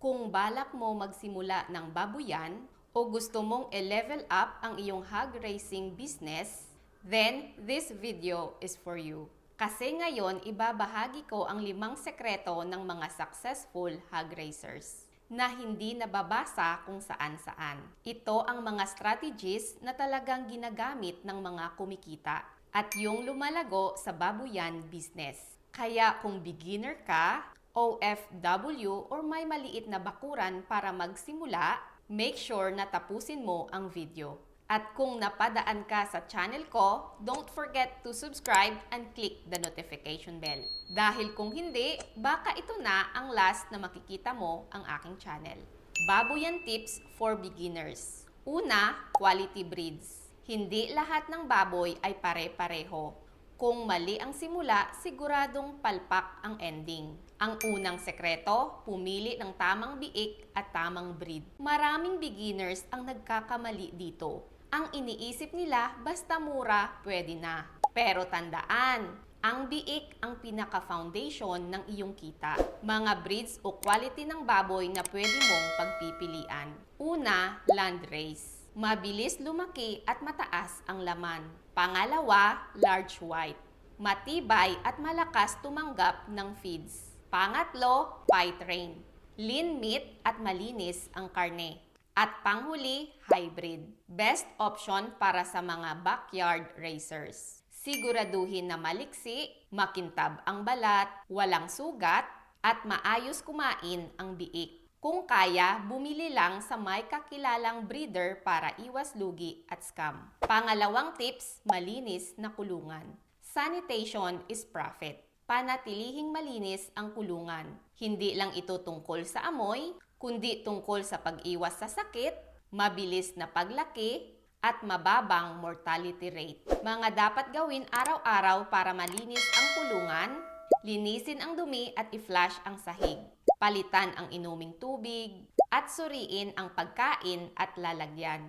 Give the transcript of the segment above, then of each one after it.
Kung balak mo magsimula ng babuyan o gusto mong i-level up ang iyong hog racing business, then this video is for you. Kasi ngayon, ibabahagi ko ang limang sekreto ng mga successful hog racers na hindi nababasa kung saan-saan. Ito ang mga strategies na talagang ginagamit ng mga kumikita at yung lumalago sa babuyan business. Kaya kung beginner ka, OFW or may maliit na bakuran para magsimula, make sure na tapusin mo ang video. At kung napadaan ka sa channel ko, don't forget to subscribe and click the notification bell. Dahil kung hindi, baka ito na ang last na makikita mo ang aking channel. Baboyan tips for beginners. Una, quality breeds. Hindi lahat ng baboy ay pare-pareho. Kung mali ang simula, siguradong palpak ang ending. Ang unang sekreto, pumili ng tamang biik at tamang breed. Maraming beginners ang nagkakamali dito. Ang iniisip nila, basta mura, pwede na. Pero tandaan, ang biik ang pinaka-foundation ng iyong kita. Mga breeds o quality ng baboy na pwede mong pagpipilian. Una, land race. Mabilis lumaki at mataas ang laman. Pangalawa, large white. Matibay at malakas tumanggap ng feeds. Pangatlo, pie train. Lean meat at malinis ang karne. At panghuli, hybrid. Best option para sa mga backyard racers. Siguraduhin na maliksi, makintab ang balat, walang sugat, at maayos kumain ang biik. Kung kaya, bumili lang sa may kakilalang breeder para iwas lugi at scam. Pangalawang tips, malinis na kulungan. Sanitation is profit. Panatilihing malinis ang kulungan. Hindi lang ito tungkol sa amoy, kundi tungkol sa pag-iwas sa sakit, mabilis na paglaki, at mababang mortality rate. Mga dapat gawin araw-araw para malinis ang kulungan, linisin ang dumi at i-flush ang sahig palitan ang inuming tubig, at suriin ang pagkain at lalagyan.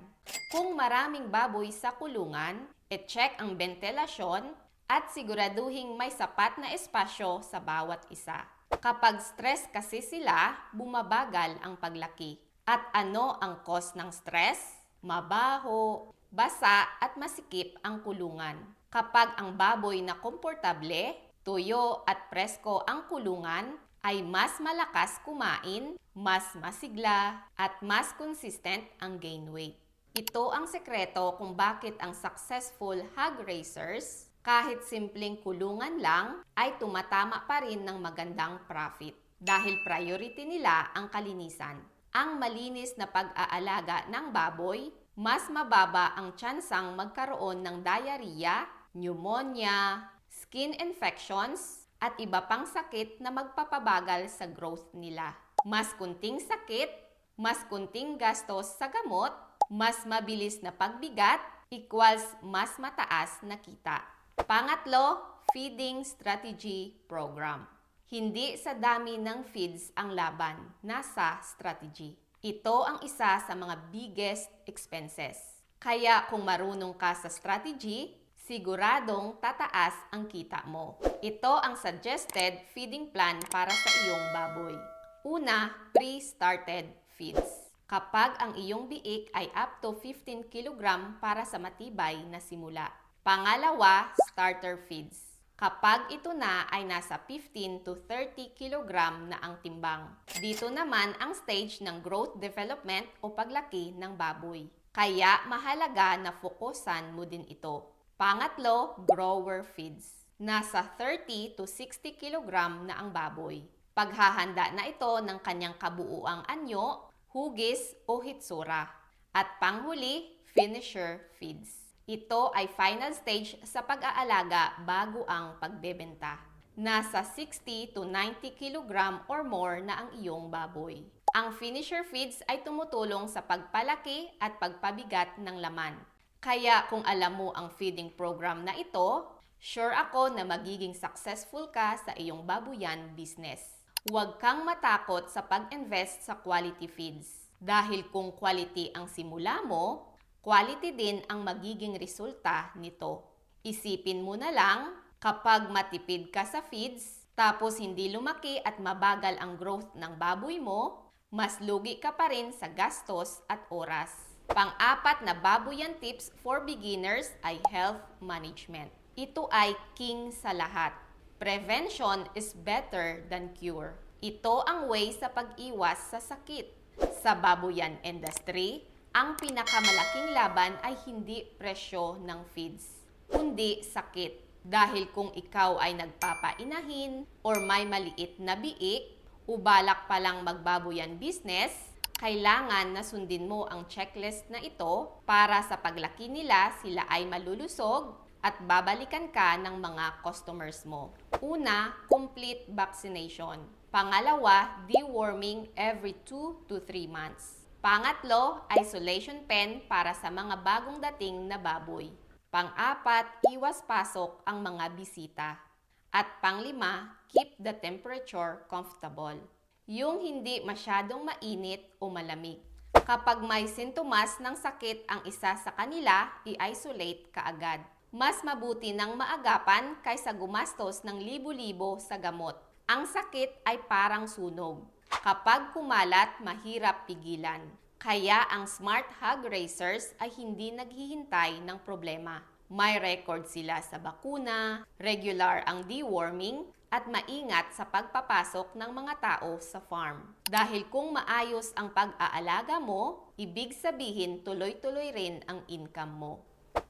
Kung maraming baboy sa kulungan, e-check ang ventilasyon at siguraduhing may sapat na espasyo sa bawat isa. Kapag stress kasi sila, bumabagal ang paglaki. At ano ang cause ng stress? Mabaho, basa at masikip ang kulungan. Kapag ang baboy na komportable, tuyo at presko ang kulungan, ay mas malakas kumain, mas masigla, at mas consistent ang gain weight. Ito ang sekreto kung bakit ang successful hog racers, kahit simpleng kulungan lang, ay tumatama pa rin ng magandang profit. Dahil priority nila ang kalinisan. Ang malinis na pag-aalaga ng baboy, mas mababa ang tsansang magkaroon ng diarrhea, pneumonia, skin infections, at iba pang sakit na magpapabagal sa growth nila. Mas kunting sakit, mas kunting gastos sa gamot, mas mabilis na pagbigat, equals mas mataas na kita. Pangatlo, feeding strategy program. Hindi sa dami ng feeds ang laban, nasa strategy. Ito ang isa sa mga biggest expenses. Kaya kung marunong ka sa strategy, siguradong tataas ang kita mo. Ito ang suggested feeding plan para sa iyong baboy. Una, pre-started feeds. Kapag ang iyong biik ay up to 15 kg para sa matibay na simula. Pangalawa, starter feeds. Kapag ito na ay nasa 15 to 30 kg na ang timbang. Dito naman ang stage ng growth development o paglaki ng baboy. Kaya mahalaga na fokusan mo din ito. Pangatlo, grower feeds. Nasa 30 to 60 kg na ang baboy. Paghahanda na ito ng kanyang kabuuang anyo, hugis o hitsura. At panghuli, finisher feeds. Ito ay final stage sa pag-aalaga bago ang pagbebenta. Nasa 60 to 90 kg or more na ang iyong baboy. Ang finisher feeds ay tumutulong sa pagpalaki at pagpabigat ng laman. Kaya kung alam mo ang feeding program na ito, sure ako na magiging successful ka sa iyong babuyan business. Huwag kang matakot sa pag-invest sa quality feeds. Dahil kung quality ang simula mo, quality din ang magiging resulta nito. Isipin mo na lang, kapag matipid ka sa feeds, tapos hindi lumaki at mabagal ang growth ng baboy mo, mas lugi ka pa rin sa gastos at oras. Pang-apat na baboyan tips for beginners ay health management. Ito ay king sa lahat. Prevention is better than cure. Ito ang way sa pag-iwas sa sakit. Sa baboyan industry, ang pinakamalaking laban ay hindi presyo ng feeds, kundi sakit. Dahil kung ikaw ay nagpapainahin or may maliit na biik, ubalak pa lang magbaboyan business, kailangan na sundin mo ang checklist na ito para sa paglaki nila sila ay malulusog at babalikan ka ng mga customers mo. Una, complete vaccination. Pangalawa, deworming every 2 to 3 months. Pangatlo, isolation pen para sa mga bagong dating na baboy. Pang-apat, iwas pasok ang mga bisita. At panglima, keep the temperature comfortable. Yung hindi masyadong mainit o malamig. Kapag may sintomas ng sakit ang isa sa kanila, i-isolate kaagad. Mas mabuti ng maagapan kaysa gumastos ng libo-libo sa gamot. Ang sakit ay parang sunog. Kapag kumalat, mahirap pigilan. Kaya ang smart hog racers ay hindi naghihintay ng problema. May record sila sa bakuna, regular ang deworming, at maingat sa pagpapasok ng mga tao sa farm. Dahil kung maayos ang pag-aalaga mo, ibig sabihin tuloy-tuloy rin ang income mo.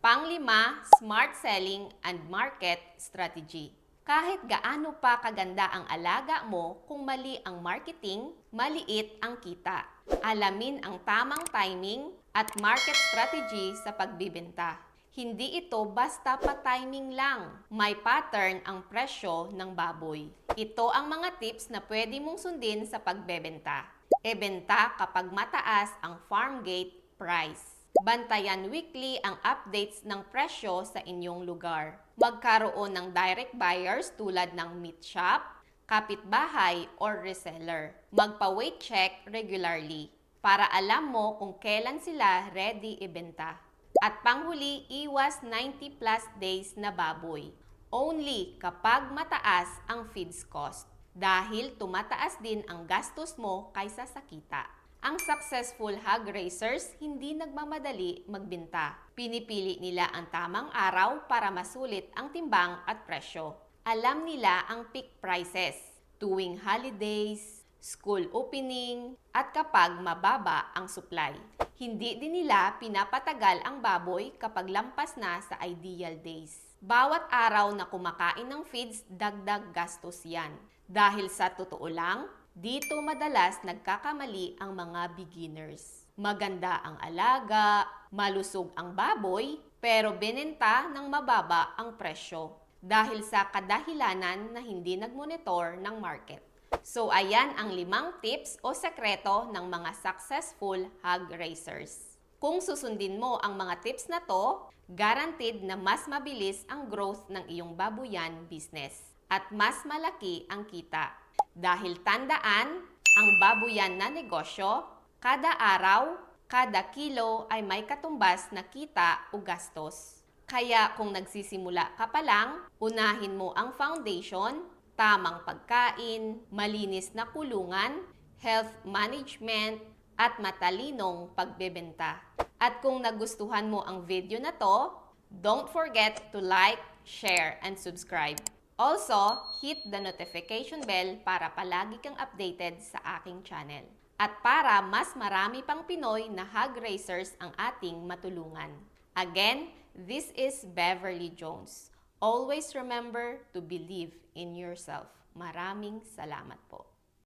Panglima, smart selling and market strategy. Kahit gaano pa kaganda ang alaga mo, kung mali ang marketing, maliit ang kita. Alamin ang tamang timing at market strategy sa pagbibenta. Hindi ito basta pa-timing lang. May pattern ang presyo ng baboy. Ito ang mga tips na pwede mong sundin sa pagbebenta. Ebenta kapag mataas ang farm gate price. Bantayan weekly ang updates ng presyo sa inyong lugar. Magkaroon ng direct buyers tulad ng meat shop, kapitbahay, or reseller. Magpa-weight check regularly para alam mo kung kailan sila ready ibenta. At panghuli, iwas 90 plus days na baboy. Only kapag mataas ang feeds cost dahil tumataas din ang gastos mo kaysa sa kita. Ang successful hog racers hindi nagmamadali magbenta. Pinipili nila ang tamang araw para masulit ang timbang at presyo. Alam nila ang peak prices tuwing holidays, school opening, at kapag mababa ang supply. Hindi din nila pinapatagal ang baboy kapag lampas na sa ideal days. Bawat araw na kumakain ng feeds, dagdag gastos yan. Dahil sa totoo lang, dito madalas nagkakamali ang mga beginners. Maganda ang alaga, malusog ang baboy, pero binenta ng mababa ang presyo dahil sa kadahilanan na hindi nagmonitor ng market. So ayan ang limang tips o sekreto ng mga successful hog racers. Kung susundin mo ang mga tips na to, guaranteed na mas mabilis ang growth ng iyong babuyan business at mas malaki ang kita. Dahil tandaan, ang babuyan na negosyo, kada araw, kada kilo ay may katumbas na kita o gastos. Kaya kung nagsisimula ka pa lang, unahin mo ang foundation, tamang pagkain, malinis na kulungan, health management, at matalinong pagbebenta. At kung nagustuhan mo ang video na to, don't forget to like, share, and subscribe. Also, hit the notification bell para palagi kang updated sa aking channel. At para mas marami pang Pinoy na hog racers ang ating matulungan. Again, this is Beverly Jones. Always remember to believe in yourself. Maraming salamat po.